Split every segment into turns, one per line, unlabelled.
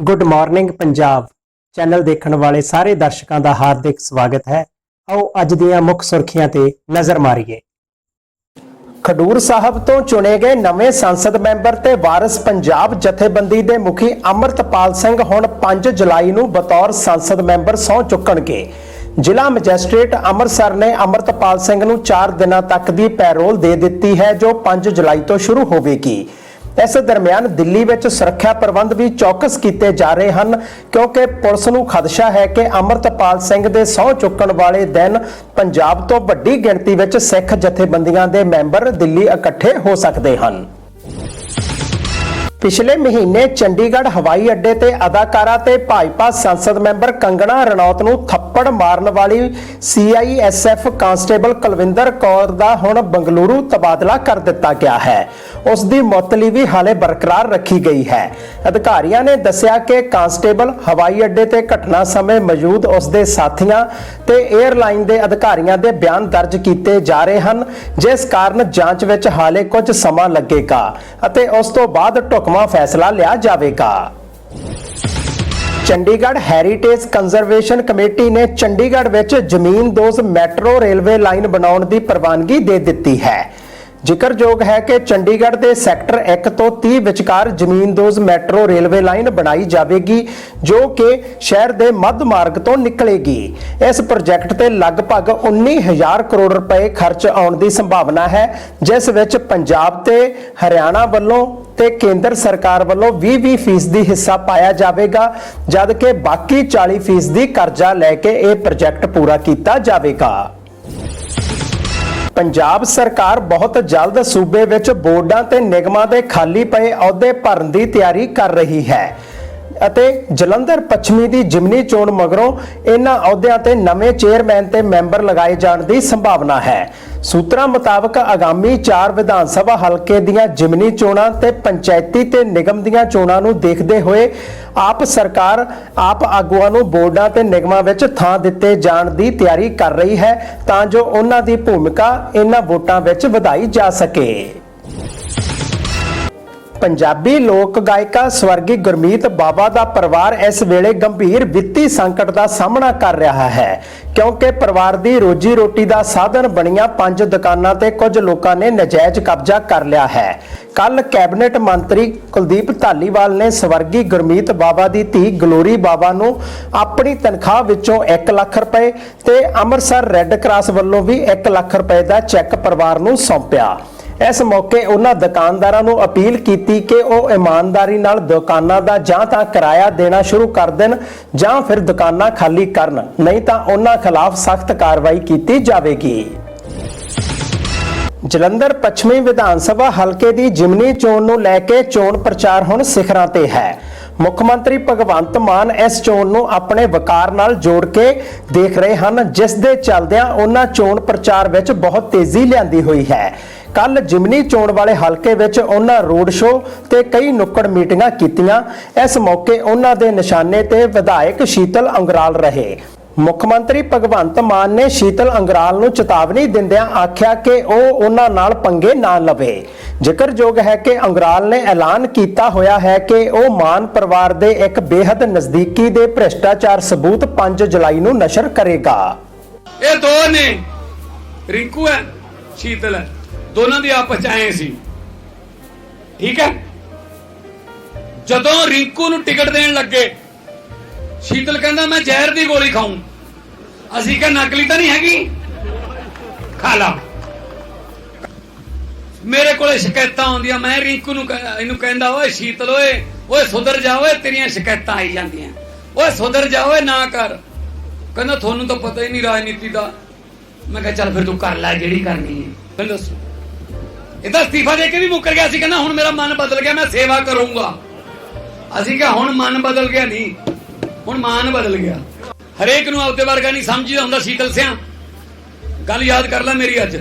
Good morning Punjab channel ਦੇਖਣ ਵਾਲੇ ਸਾਰੇ ਦਰਸ਼ਕਾਂ ਦਾ ਹਾਰਦਿਕ ਸਵਾਗਤ ਹੈ। ਆਓ ਅੱਜ ਦੀਆਂ ਮੁੱਖ ਸੁਰਖੀਆਂ ਤੇ ਨਜ਼ਰ ਮਾਰੀਏ। ਖਡੂਰ ਸਾਹਿਬ ਤੋਂ ਚੁਣੇ ਗਏ ਨਵੇਂ ਸੰਸਦ ਮੈਂਬਰ ਤੇ ਵਾਰਿਸ ਪੰਜਾਬ ਜਥੇਬੰਦੀ ਦੇ ਮੁਖੀ ਅਮਰਤਪਾਲ ਸਿੰਘ ਹੁਣ 5 ਜੁਲਾਈ ਨੂੰ ਬਤੌਰ ਸੰਸਦ ਮੈਂਬਰ ਸਹੁੰ ਚੁੱਕਣਗੇ। ਜ਼ਿਲ੍ਹਾ ਮੈਜਿਸਟ੍ਰੇਟ ਅੰਮ੍ਰਿਤਸਰ ਨੇ ਅਮਰਤਪਾਲ ਸਿੰਘ ਨੂੰ 4 ਦਿਨਾਂ ਤੱਕ ਦੀ ਪੈਰੋਲ ਦੇ ਦਿੱਤੀ ਹੈ, ਜੋ 5 ਜੁਲਾਈ ਤੋਂ ਸ਼ੁਰੂ ਹੋਵੇਗੀ। ਇਸ ਦਰਮਿਆਨ ਦਿੱਲੀ ਵਿੱਚ ਸੁਰੱਖਿਆ ਪ੍ਰਬੰਧ ਵੀ ਚੌਕਸ ਕੀਤੇ ਜਾ ਰਹੇ ਹਨ, ਕਿਉਂਕਿ ਪੁਲਿਸ ਨੂੰ ਖਦਸ਼ਾ ਹੈ ਕਿ ਅਮਰਤਪਾਲ ਸਿੰਘ ਦੇ ਸਹੁੰ ਚੁੱਕਣ ਵਾਲੇ ਦਿਨ ਪੰਜਾਬ ਤੋਂ ਵੱਡੀ ਗਿਣਤੀ ਵਿੱਚ ਸਿੱਖ ਜਥੇਬੰਦੀਆਂ ਦੇ ਮੈਂਬਰ ਦਿੱਲੀ ਇਕੱਠੇ ਹੋ ਸਕਦੇ ਹਨ। ਪਿਛਲੇ ਮਹੀਨੇ ਚੰਡੀਗੜ੍ਹ ਹਵਾਈ ਅੱਡੇ ਤੇ ਅਦਾਕਾਰਾ ਤੇ ਭਾਜਪਾ ਸੰਸਦ ਮੈਂਬਰ ਕੰਗਣਾ ਰਣੌਤ ਨੂੰ ਥੱਪੜ ਮਾਰਨ ਵਾਲੀ ਸੀਆਈਐਸਐਫ ਕਾਂਸਟੇਬਲ ਕੁਲਵਿੰਦਰ ਕੌਰ ਦਾ ਹੁਣ ਬੰਗਲੁਰੂ ਤਬਾਦਲਾ ਕਰ ਦਿੱਤਾ ਗਿਆ ਹੈ। ਉਸ ਦੀ ਮੁਅੱਤਲੀ ਵੀ ਹਾਲੇ ਬਰਕਰਾਰ ਰੱਖੀ ਗਈ ਹੈ। ਅਧਿਕਾਰੀਆਂ ਨੇ ਦੱਸਿਆ ਕਿ ਕਾਂਸਟੇਬਲ ਹਵਾਈ ਅੱਡੇ ਤੇ ਘਟਨਾ ਸਮੇਂ ਮੌਜੂਦ ਉਸ ਦੇ ਸਾਥੀਆਂ ਤੇ 에ਅਰਲਾਈਨ ਦੇ ਅਧਿਕਾਰੀਆਂ ਦੇ ਬਿਆਨ ਦਰਜ ਕੀਤੇ ਜਾ ਰਹੇ ਹਨ, ਜਿਸ ਕਾਰਨ ਜਾਂਚ ਵਿੱਚ ਹਾਲੇ ਕੁਝ ਸਮਾਂ ਲੱਗੇਗਾ ਅਤੇ ਉਸ ਤੋਂ ਬਾਅਦ ਢੁਕਵਾਂ ਫੈਸਲਾ ਲਿਆ ਜਾਵੇਗਾ। ਚੰਡੀਗੜ੍ਹ ਹੈਰੀਟੇਜ ਕੰਜ਼ਰਵੇਸ਼ਨ ਕਮੇਟੀ ਨੇ ਚੰਡੀਗੜ੍ਹ ਵਿੱਚ ਜ਼ਮੀਨ ਜ਼ਮੀਨਦੋਜ਼ ਮੈਟਰੋ ਰੇਲਵੇ ਲਾਈਨ ਬਣਾਉਣ ਦੀ ਪ੍ਰਵਾਨਗੀ ਦੇ ਦਿੱਤੀ ਹੈ। ਜ਼ਿਕਰਯੋਗ ਹੈ ਕਿ ਚੰਡੀਗੜ੍ਹ ਦੇ ਸੈਕਟਰ 1 ਤੋਂ 30 ਵਿਚਕਾਰ ਜ਼ਮੀਨਦੋਜ਼ ਮੈਟਰੋ ਰੇਲਵੇ ਲਾਈਨ ਬਣਾਈ ਜਾਵੇਗੀ, ਜੋ ਕਿ ਸ਼ਹਿਰ ਦੇ ਮੱਧ ਮਾਰਗ ਤੋਂ ਨਿਕਲੇਗੀ। ਇਸ ਪ੍ਰੋਜੈਕਟ ਤੇ ਲਗਭਗ 19000 ਕਰੋੜ ਰੁਪਏ ਖਰਚ ਆਉਣ ਦੀ ਸੰਭਾਵਨਾ ਹੈ, ਜਿਸ ਵਿੱਚ ਪੰਜਾਬ ਤੇ ਹਰਿਆਣਾ ਵੱਲੋਂ ਤੇ ਕੇਂਦਰ ਸਰਕਾਰ ਵੱਲੋਂ 20-20 ਫੀਸਦੀ ਹਿੱਸਾ ਪਾਇਆ ਜਾਵੇਗਾ, ਜਦਕਿ ਬਾਕੀ 40 ਫੀਸਦੀ ਕਰਜ਼ਾ ਲੈ ਕੇ ਇਹ ਪ੍ਰੋਜੈਕਟ ਪੂਰਾ ਕੀਤਾ ਜਾਵੇਗਾ। ਪੰਜਾਬ ਸਰਕਾਰ ਬਹੁਤ ਜਲਦ ਸੂਬੇ ਵਿੱਚ ਬੋਰਡਾਂ ਤੇ ਨਿਗਮਾਂ ਦੇ ਖਾਲੀ ਪਏ ਅਹੁਦੇ ਭਰਨ ਦੀ ਤਿਆਰੀ ਕਰ ਰਹੀ ਹੈ। ਅਤੇ ਜਲੰਧਰ ਪੱਛਮੀ ਦੀ ਜਿਮਨੀ ਚੋਣ ਮਗਰੋਂ ਇਹਨਾਂ ਅਹੁਦਿਆਂ ਤੇ ਨਵੇਂ ਚੇਅਰਮੈਨ ਤੇ ਮੈਂਬਰ ਲਗਾਏ ਜਾਣ ਦੀ ਸੰਭਾਵਨਾ ਹੈ। ਸੂਤਰਾਂ ਮੁਤਾਬਕ ਆਗਾਮੀ 4 ਵਿਧਾਨ ਸਭਾ ਹਲਕੇ ਦੀਆਂ ਜਿਮਨੀ ਚੋਣਾਂ ਤੇ ਪੰਚਾਇਤੀ ਤੇ ਨਿਗਮ ਦੀਆਂ ਚੋਣਾਂ ਨੂੰ ਦੇਖਦੇ ਹੋਏ ਆਪ ਸਰਕਾਰ ਆਪ ਆਗੂਆਂ ਨੂੰ ਬੋਰਡਾਂ ਤੇ ਨਿਗਮਾਂ ਵਿੱਚ ਥਾਂ ਦਿੱਤੇ ਜਾਣ ਦੀ ਤਿਆਰੀ ਕਰ ਰਹੀ ਹੈ ਤਾਂ ਜੋ ਉਹਨਾਂ ਦੀ ਭੂਮਿਕਾ ਇਹਨਾਂ ਵੋਟਾਂ ਵਿੱਚ ਵਧਾਈ ਜਾ ਸਕੇ। ਪੰਜਾਬੀ ਲੋਕ ਗਾਇਕਾ ਸਵਰਗੀ ਗੁਰਮੀਤ ਬਾਬਾ ਦਾ ਪਰਿਵਾਰ ਇਸ ਵੇਲੇ ਗੰਭੀਰ ਵਿੱਤੀ ਸੰਕਟ ਦਾ ਸਾਹਮਣਾ ਕਰ ਰਿਹਾ ਹੈ। ਕਿਉਂਕਿ ਪਰਿਵਾਰ ਦੀ ਰੋਜੀ ਰੋਟੀ ਦਾ ਸਾਧਨ ਬਣੀਆਂ ਪੰਜ ਦੁਕਾਨਾਂ ਤੇ ਕੁਝ ਲੋਕਾਂ ਨੇ ਨਜਾਇਜ਼ ਕਬਜ਼ਾ ਕਰ ਲਿਆ ਹੈ। ਕੱਲ ਕੈਬਨਿਟ ਮੰਤਰੀ ਕੁਲਦੀਪ ਧਾਲੀਵਾਲ ਨੇ ਸਵਰਗੀ ਗੁਰਮੀਤ ਬਾਬਾ ਦੀ ਧੀ ਗਲੋਰੀ ਬਾਬਾ ਨੂੰ ਆਪਣੀ ਤਨਖਾਹ ਵਿੱਚੋਂ 1 ਲੱਖ ਰੁਪਏ ਤੇ ਅੰਮ੍ਰਿਤਸਰ ਰੈੱਡ ਕਰਾਸ ਵੱਲੋਂ ਵੀ 1 ਲੱਖ ਰੁਪਏ ਦਾ ਚੈੱਕ ਪਰਿਵਾਰ ਨੂੰ ਸੌਂਪਿਆ। ਇਸ ਮੌਕੇ ਉਹਨਾਂ ਦੁਕਾਨਦਾਰਾਂ ਨੂੰ ਅਪੀਲ ਕੀਤੀ ਕਿ ਉਹ ਇਮਾਨਦਾਰੀ ਨਾਲ ਦੁਕਾਨਾਂ ਦਾ ਜਾਂ ਤਾਂ ਕਿਰਾਇਆ ਦੇਣਾ ਸ਼ੁਰੂ ਕਰ ਦੇਣ ਜਾਂ ਫਿਰ ਦੁਕਾਨਾਂ ਖਾਲੀ ਕਰਨ, ਨਹੀਂ ਤਾਂ ਉਹਨਾਂ ਖਿਲਾਫ ਸਖਤ ਕਾਰਵਾਈ ਕੀਤੀ ਜਾਵੇਗੀ। ਜਲੰਧਰ ਪੱਛਮੀ ਵਿਧਾਨ ਸਭਾ ਹਲਕੇ ਦੀ ਜਿਮਨੀ ਚੋਣ ਨੂੰ ਲੈ ਕੇ ਚੋਣ ਪ੍ਰਚਾਰ ਹੁਣ ਸਿਖਰਾਂ ਤੇ ਹੈ। ਮੁੱਖ ਮੰਤਰੀ ਭਗਵੰਤ ਮਾਨ ਇਸ ਚੋਣ ਨੂੰ ਆਪਣੇ ਵਕਾਰ ਨਾਲ ਜੋੜ ਕੇ ਦੇਖ ਰਹੇ ਹਨ, ਜਿਸ ਦੇ ਚੱਲਦਿਆਂ ਉਹਨਾਂ ਚੋਣ ਪ੍ਰਚਾਰ ਵਿੱਚ ਬਹੁਤ ਤੇਜ਼ੀ ਲਿਆਂਦੀ ਹੋਈ ਹੈ। ਕੱਲ ਜਿਮਨੀ ਚੋਣ ਵਾਲੇ ਹਲਕੇ ਵਿੱਚ ਉਹਨਾਂ ਰੋਡ ਸ਼ੋਅ ਤੇ ਕਈ ਨੁੱਕੜ ਮੀਟਿੰਗਾਂ ਕੀਤੀਆਂ। ਇਸ ਮੌਕੇ ਉਹਨਾਂ ਦੇ ਨਿਸ਼ਾਨੇ ਤੇ ਵਿਧਾਇਕ ਸ਼ੀਤਲ ਅੰਗਰਾਲ ਰਹੇ। ਮੁੱਖ ਮੰਤਰੀ ਭਗਵੰਤ ਮਾਨ ਨੇ ਸ਼ੀਤਲ ਅੰਗਰਾਲ ਨੂੰ ਚੇਤਾਵਨੀ ਦਿੰਦਿਆਂ ਆਖਿਆ ਕਿ ਉਹ ਉਹਨਾਂ ਨਾਲ ਪੰਗੇ ਨਾ ਲਵੇ। ਜ਼ਿਕਰਯੋਗ ਹੈ ਕਿ ਅੰਗਰਾਲ ਨੇ ਐਲਾਨ ਕੀਤਾ ਹੋਇਆ ਹੈ ਕਿ ਉਹ ਮਾਨ ਪਰਿਵਾਰ ਦੇ ਇੱਕ ਬੇहद ਨਜ਼ਦੀਕੀ ਦੇ ਭ੍ਰਿਸ਼ਟਾਚਾਰ ਸਬੂਤ 5 ਜੁਲਾਈ ਨੂੰ ਨਸ਼ਰ ਕਰੇਗਾ।
ਇਹ ਦੋ ਨੇ। ਰਿੰਕੂ ਹੈ, ਸ਼ੀਤਲ ਹੈ। ਦੋਨਾਂ ਦੇ ਆਪਸ ਚ ਆਏ ਸੀ। ਠੀਕ ਹੈ? ਜਦੋਂ ਰਿੰਕੂ ਨੂੰ ਟਿਕਟ ਦੇਣ ਲੱਗੇ, ਸ਼ੀਤਲ ਕਹਿੰਦਾ, ਮੈਂ ਜ਼ਹਿਰ ਦੀ ਗੋਲੀ ਖਾਉਂ ਅਸੀਂ ਕਿਹਾ, ਨਕਲੀ ਤਾਂ ਨਹੀਂ ਹੈਗੀ? ਖਾ ਲਾ। ਮੇਰੇ ਕੋਲੇ ਸ਼ਿਕਾਇਤਾਂ ਆਉਂਦੀਆਂ। ਮੈਂ ਰਿੰਕੂ ਨੂੰ ਇਹਨੂੰ ਕਹਿੰਦਾ, ਓਏ ਸ਼ੀਤਲ, ਓਏ ਓਏ ਸੁਧਰ ਜਾ, ਓਏ, ਤੇਰੀਆਂ ਸ਼ਿਕਾਇਤਾਂ ਆਈ ਜਾਂਦੀਆਂ। ਓਏ ਸੁਧਰ ਜਾ, ਓਏ, ਨਾ ਕਰ। ਕਹਿੰਦਾ, ਤੁਹਾਨੂੰ ਤਾਂ ਪਤਾ ਹੀ ਨਹੀਂ ਰਾਜਨੀਤੀ ਦਾ। ਮੈਂ ਕਿਹਾ, ਚੱਲ ਫਿਰ ਤੂੰ ਕਰ ਲੈ ਜਿਹੜੀ ਕਰਨੀ ਹੈ। ਮੈਨੂੰ ਦੱਸੋ। ਇਹਦਾ ਅਸਤੀਫਾ ਦੇ ਕੇ ਵੀ ਮੁੱਕਰ ਗਿਆ ਸੀ, ਕਹਿੰਦਾ ਹੁਣ ਮੇਰਾ ਮਨ ਬਦਲ ਗਿਆ, ਮੈਂ ਸੇਵਾ ਕਰੂੰਗਾ। ਅਸੀਂ ਕਿਹਾ, ਹੁਣ ਮਨ ਬਦਲ ਗਿਆ ਨਹੀਂ, ਹੁਣ ਮਾਨ ਬਦਲ ਗਿਆ। ਹਰੇਕ ਨੂੰ ਆਪਦੇ ਵਰਗਾ ਨਹੀਂ ਸਮਝੀਦਾ ਹੁੰਦਾ ਸ਼ੀਤਲ ਸਿਆ। ਗੱਲ ਯਾਦ ਕਰ ਲੈ ਮੇਰੀ ਅੱਜ।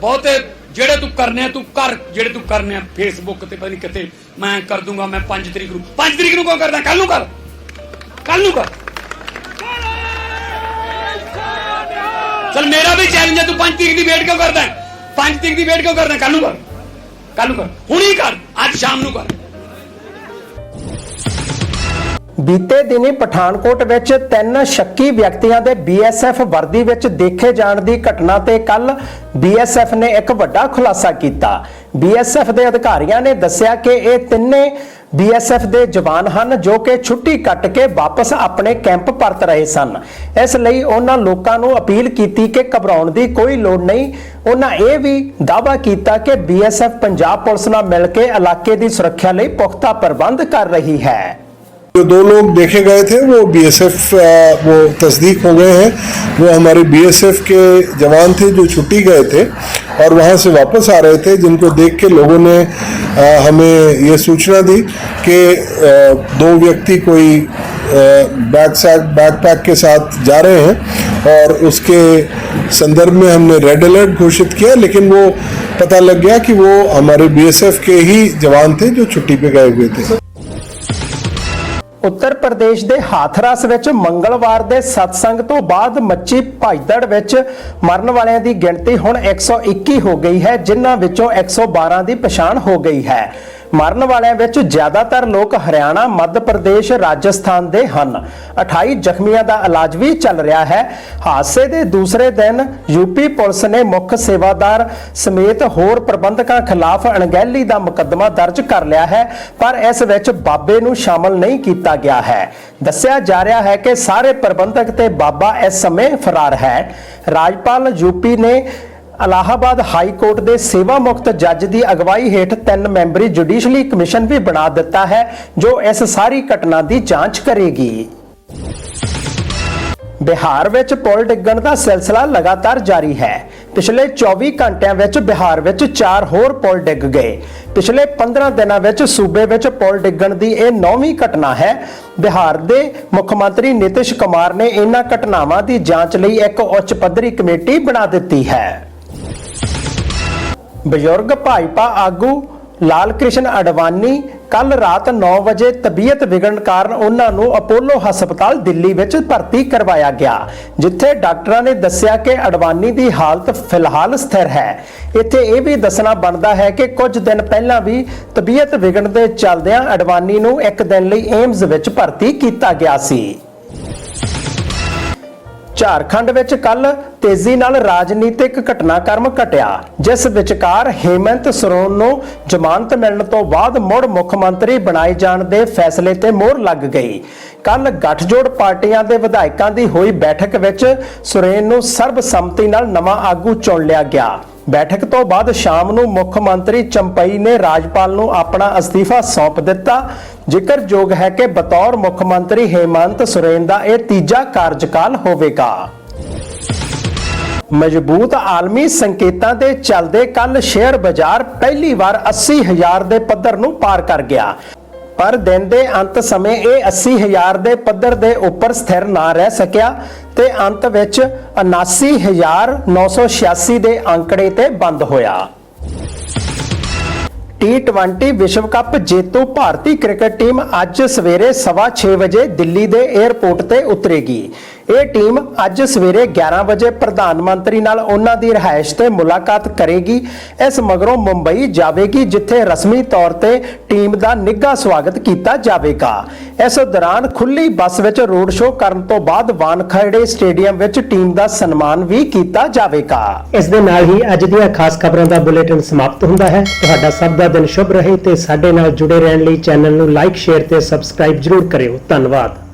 ਬਹੁਤੇ ਜਿਹੜੇ ਤੂੰ ਕਰਨੇ ਤੂੰ ਕਰ, ਜਿਹੜੇ ਤੂੰ ਕਰਨੇ ਆ ਫੇਸਬੁੱਕ ਤੇ ਪਤਾ ਨਹੀਂ ਕਿਤੇ ਮੈਂ ਕਰ ਦੂੰਗਾ, ਮੈਂ 5 ਤਰੀਕ ਨੂੰ। 5 ਤਰੀਕ ਨੂੰ ਕਿਉਂ ਕਰਦਾ? ਕੱਲ ਨੂੰ ਕਰ। ਕੱਲ ਨੂੰ ਕਰ। ਚਲ ਮੇਰਾ ਵੀ ਚੈਲੰਜ ਹੈ ਤੂੰ 5 ਤਰੀਕ ਦੀ ਵੇਟ ਕਿਉਂ ਕਰਦਾ 5 ਤਰੀਕ ਦੀ ਵੇਟ ਕਿਉਂ ਕਰਦਾ? ਕੱਲ ਨੂੰ ਕਰ। ਕੱਲ ਨੂੰ ਕਰ। ਹੁਣੀ ਕਰ। ਅੱਜ ਸ਼ਾਮ ਨੂੰ ਕਰ।
ਬੀਤੇ ਦਿਨੀ ਪਠਾਨਕੋਟ ਵਿੱਚ ਤਿੰਨ ਸ਼ੱਕੀ ਵਿਅਕਤੀਆਂ ਦੇ ਬੀਐਸਐਫ ਵਰਦੀ ਵਿੱਚ ਦੇਖੇ ਜਾਣ ਦੀ ਘਟਨਾ ਤੇ ਕੱਲ ਬੀਐਸਐਫ ਨੇ ਇੱਕ ਵੱਡਾ ਖੁਲਾਸਾ ਕੀਤਾ। ਬੀਐਸਐਫ ਦੇ ਅਧਿਕਾਰੀਆਂ ਨੇ ਦੱਸਿਆ ਕਿ ਇਹ ਤਿੰਨੇ ਬੀਐਸਐਫ ਦੇ ਜਵਾਨ ਹਨ ਜੋ ਕਿ ਛੁੱਟੀ ਕੱਟ ਕੇ ਵਾਪਸ ਆਪਣੇ ਕੈਂਪ ਪਰਤ ਰਹੇ ਸਨ ਇਸ ਲਈ ਉਹਨਾਂ ਲੋਕਾਂ ਨੂੰ ਅਪੀਲ ਕੀਤੀ ਕਿ ਘਬਰਾਉਣ ਦੀ ਕੋਈ ਲੋੜ ਨਹੀਂ ਉਹਨਾਂ ਇਹ ਵੀ ਦਾਅਵਾ ਕੀਤਾ ਕਿ ਬੀਐਸਐਫ ਪੰਜਾਬ ਪੁਲਿਸ ਨਾਲ ਮਿਲ ਕੇ ਇਲਾਕੇ ਦੀ ਸੁਰੱਖਿਆ ਲਈ ਪੁਖਤਾ ਪ੍ਰਬੰਧ ਕਰ ਰਹੀ ਹੈ
जो दो लोग देखे गए थे वो बीएसएफ वो तस्दीक हो गए हैं वो हमारे बीएसएफ के जवान थे जो छुट्टी गए थे और वहाँ से वापस आ रहे थे जिनको देख के लोगों ने अ, हमें ये सूचना दी कि दो व्यक्ति कोई बैग सैक पैक के साथ जा रहे हैं और उसके संदर्भ में हमने रेड अलर्ट घोषित किया लेकिन वो पता लग गया कि वो हमारे बीएसएफ के ही जवान थे जो छुट्टी पे गए हुए थे।
ਉੱਤਰ ਪ੍ਰਦੇਸ਼ ਦੇ ਹਾਥਰਸ ਵਿੱਚ ਮੰਗਲਵਾਰ ਦੇ ਸਤਸੰਗ ਤੋਂ ਬਾਅਦ ਮੱਚੀ ਭਾਈਦੜ ਵਿੱਚ ਮਰਨ ਵਾਲਿਆਂ ਦੀ ਗਿਣਤੀ ਹੁਣ 121 ਹੋ ਗਈ ਹੈ, ਜਿਨ੍ਹਾਂ ਵਿੱਚੋਂ 112 ਦੀ ਪਛਾਣ ਹੋ ਗਈ ਹੈ। ਮਰਨ ਵਾਲਿਆਂ ਵਿੱਚ ਜ਼ਿਆਦਾਤਰ ਲੋਕ ਹਰਿਆਣਾ, ਮੱਧ ਪ੍ਰਦੇਸ਼, ਰਾਜਸਥਾਨ ਦੇ ਹਨ। 28 ਜ਼ਖਮੀਆਂ ਦਾ ਇਲਾਜ ਵੀ ਚੱਲ ਰਿਹਾ ਹੈ। ਹਾਦਸੇ ਦੇ ਦੂਸਰੇ ਦਿਨ ਯੂਪੀ ਪੁਲਿਸ ਨੇ ਮੁੱਖ ਸੇਵਾਦਾਰ ਸਮੇਤ ਹੋਰ ਪ੍ਰਬੰਧਕਾਂ ਖਿਲਾਫ ਅਣਗਹਿਲੀ ਦਾ ਮੁਕੱਦਮਾ ਦਰਜ ਕਰ ਲਿਆ ਹੈ, ਪਰ ਇਸ ਵਿੱਚ ਬਾਬੇ ਨੂੰ ਸ਼ਾਮਲ ਨਹੀਂ ਕੀਤਾ ਗਿਆ ਹੈ। ਦੱਸਿਆ ਜਾ ਰਿਹਾ ਹੈ ਕਿ ਸਾਰੇ ਪ੍ਰਬੰਧਕ ਤੇ ਬਾਬਾ ਇਸ ਸਮੇਂ ਫਰਾਰ ਹੈ। ਰਾਜਪਾਲ ਯੂਪੀ ਨੇ ਅਲਾਹਾਬਾਦ ਹਾਈ ਕੋਰਟ ਦੇ ਸੇਵਾ ਮੁਕਤ ਜੱਜ ਦੀ ਅਗਵਾਈ ਹੇਠ ਤਿੰਨ ਮੈਂਬਰੀ ਜੁਡੀਸ਼ਲੀ ਕਮਿਸ਼ਨ ਵੀ ਬਣਾ ਦਿੱਤਾ ਹੈ, ਜੋ ਇਸ ਸਾਰੀ ਘਟਨਾ ਦੀ ਜਾਂਚ ਕਰੇਗੀ। ਬਿਹਾਰ ਵਿੱਚ ਪੁਲ ਡਿੱਗਣ ਦਾ ਸਿਲਸਿਲਾ ਲਗਾਤਾਰ ਜਾਰੀ ਹੈ। ਪਿਛਲੇ 24 ਘੰਟਿਆਂ ਵਿੱਚ ਬਿਹਾਰ ਵਿੱਚ 4 ਹੋਰ ਪੁਲ ਡਿੱਗ ਗਏ। ਪਿਛਲੇ 15 ਦਿਨਾਂ ਵਿੱਚ ਸੂਬੇ ਵਿੱਚ ਪੁਲ ਡਿੱਗਣ ਦੀ ਇਹ ਨੌਵੀਂ ਘਟਨਾ ਹੈ। ਬਿਹਾਰ ਦੇ ਮੁੱਖ ਮੰਤਰੀ ਨਿਤਿਸ਼ ਕੁਮਾਰ ਨੇ ਇਹਨਾਂ ਘਟਨਾਵਾਂ ਦੀ ਜਾਂਚ ਲਈ ਇੱਕ ਉੱਚ ਪੱਧਰੀ ਕਮੇਟੀ ਬਣਾ ਦਿੱਤੀ ਹੈ। ਬਜ਼ੁਰਗ ਭਾਜਪਾ ਆਗੂ ਲਾਲ ਕ੍ਰਿਸ਼ਨ ਅਡਵਾਨੀ ਕੱਲ ਰਾਤ 9 ਵਜੇ ਤਬੀਅਤ ਵਿਗੜਨ ਕਾਰਨ ਉਹਨਾਂ ਨੂੰ ਅਪੋਲੋ ਹਸਪਤਾਲ ਦਿੱਲੀ ਵਿੱਚ ਭਰਤੀ ਕਰਵਾਇਆ ਗਿਆ, ਜਿੱਥੇ ਡਾਕਟਰਾਂ ਨੇ ਦੱਸਿਆ ਕਿ ਅਡਵਾਨੀ ਦੀ ਹਾਲਤ ਫਿਲਹਾਲ ਸਥਿਰ ਹੈ। ਇੱਥੇ ਇਹ ਵੀ ਦੱਸਣਾ ਬਣਦਾ ਹੈ ਕਿ ਕੁਝ ਦਿਨ ਪਹਿਲਾਂ ਵੀ ਤਬੀਅਤ ਵਿਗੜਨ ਦੇ ਚੱਲਦਿਆਂ ਅਡਵਾਨੀ ਨੂੰ ਇੱਕ ਦਿਨ ਲਈ ਏਮਜ਼ ਵਿੱਚ ਭਰਤੀ ਕੀਤਾ ਗਿਆ ਸੀ। ਝਾਰਖੰਡ ਵਿੱਚ ਕੱਲ ਤੇਜ਼ੀ ਨਾਲ ਰਾਜਨੀਤਿਕ ਘਟਨਾਕ੍ਰਮ ਘਟਿਆ, ਜਿਸ ਵਿਚਕਾਰ ਹੇਮੰਤ ਸਰੋਨ ਨੂੰ ਜ਼ਮਾਨਤ ਮਿਲਣ ਤੋਂ ਬਾਅਦ ਮੁੜ ਮੁੱਖ ਮੰਤਰੀ ਬਣਾਏ ਜਾਣ ਦੇ ਫੈਸਲੇ ਤੇ ਮੋਹਰ ਲੱਗ ਗਈ। ਕੱਲ ਗੱਠਜੋੜ ਪਾਰਟੀਆਂ ਦੇ ਵਿਧਾਇਕਾਂ ਦੀ ਹੋਈ ਬੈਠਕ ਵਿੱਚ ਸੁਰੇਨ ਨੂੰ ਸਰਬਸੰਮਤੀ ਨਾਲ ਨਵਾਂ ਆਗੂ ਚੁਣ ਲਿਆ ਗਿਆ। ਬੈਠਕ ਤੋਂ ਬਾਅਦ ਸ਼ਾਮ ਨੂੰ ਮੁੱਖ ਮੰਤਰੀ ਚੰਪਈ ਨੇ ਰਾਜਪਾਲ ਨੂੰ ਆਪਣਾ ਅਸਤੀਫਾ ਸੌਂਪ ਦਿੱਤਾ। ਜ਼ਿਕਰਯੋਗ ਹੈ ਕਿ ਬਤੌਰ ਮੁੱਖ ਮੰਤਰੀ ਹੇਮੰਤ ਸੁਰੇਨ ਦਾ ਇਹ ਤੀਜਾ ਕਾਰਜਕਾਲ ਹੋਵੇਗਾ। ਮਜ਼ਬੂਤ ਆਲਮੀ ਸੰਕੇਤਾਂ ਦੇ ਚੱਲਦੇ ਕੱਲ ਸ਼ੇਅਰ ਬਾਜ਼ਾਰ ਪਹਿਲੀ ਵਾਰ 80000 ਦੇ ਪੱਧਰ ਨੂੰ ਪਾਰ ਕਰ ਗਿਆ। ਪਰ ਦਿਨ ਦੇ ਅੰਤ ਸਮੇਂ ਇਹ 80000 ਦੇ ਪੱਧਰ ਦੇ ਉੱਪਰ ਸਥਿਰ ਨਾ ਰਹਿ ਸਕਿਆ ਤੇ ਅੰਤ ਵਿੱਚ 79986 ਦੇ ਅੰਕੜੇ ਤੇ ਬੰਦ ਹੋਇਆ। T20 ਵਿਸ਼ਵ ਕੱਪ ਜੇਤੂ ਭਾਰਤੀ ਕ੍ਰਿਕਟ ਟੀਮ ਅੱਜ ਸਵੇਰੇ 6:30 ਵਜੇ ਦਿੱਲੀ ਦੇ 에ਅਰਪੋਰਟ ਤੇ ਉਤਰੇਗੀ। ਇਹ ਟੀਮ ਅੱਜ ਸਵੇਰੇ 11 ਵਜੇ ਪ੍ਰਧਾਨ ਮੰਤਰੀ ਨਾਲ ਉਹਨਾਂ ਦੀ ਰਿਹਾਇਸ਼ ਤੇ ਮੁਲਾਕਾਤ ਕਰੇਗੀ। ਇਸ ਮਗਰੋਂ ਮੁੰਬਈ ਜਾਵੇਗੀ, ਜਿੱਥੇ ਰਸਮੀ ਤੌਰ ਤੇ ਟੀਮ ਦਾ ਨਿੱਘਾ ਸਵਾਗਤ ਕੀਤਾ ਜਾਵੇਗਾ। ਇਸ ਦੌਰਾਨ ਖੁੱਲੀ ਬੱਸ ਵਿੱਚ ਰੋਡ ਸ਼ੋਅ ਕਰਨ ਤੋਂ ਬਾਅਦ ਵਾਨਖੇੜੇ ਸਟੇਡੀਅਮ ਵਿੱਚ ਟੀਮ ਦਾ ਸਨਮਾਨ ਵੀ ਕੀਤਾ ਜਾਵੇਗਾ। ਇਸ ਦੇ ਨਾਲ ਹੀ ਅੱਜ ਦੀਆਂ ਖਾਸ ਖਬਰਾਂ ਦਾ ਬੁਲੇਟਿਨ ਸਮਾਪਤ ਹੁੰਦਾ ਹੈ। ਤੁਹਾਡਾ ਸਭ ਦਾ ਦਿਨ ਸ਼ੁਭ ਰਹੇ ਤੇ ਸਾਡੇ ਨਾਲ ਜੁੜੇ ਰਹਿਣ ਲਈ ਚੈਨਲ ਨੂੰ ਲਾਈਕ, ਸ਼ੇਅਰ ਤੇ ਸਬਸਕ੍ਰਾਈਬ ਜਰੂਰ ਕਰਿਓ। ਧੰਨਵਾਦ।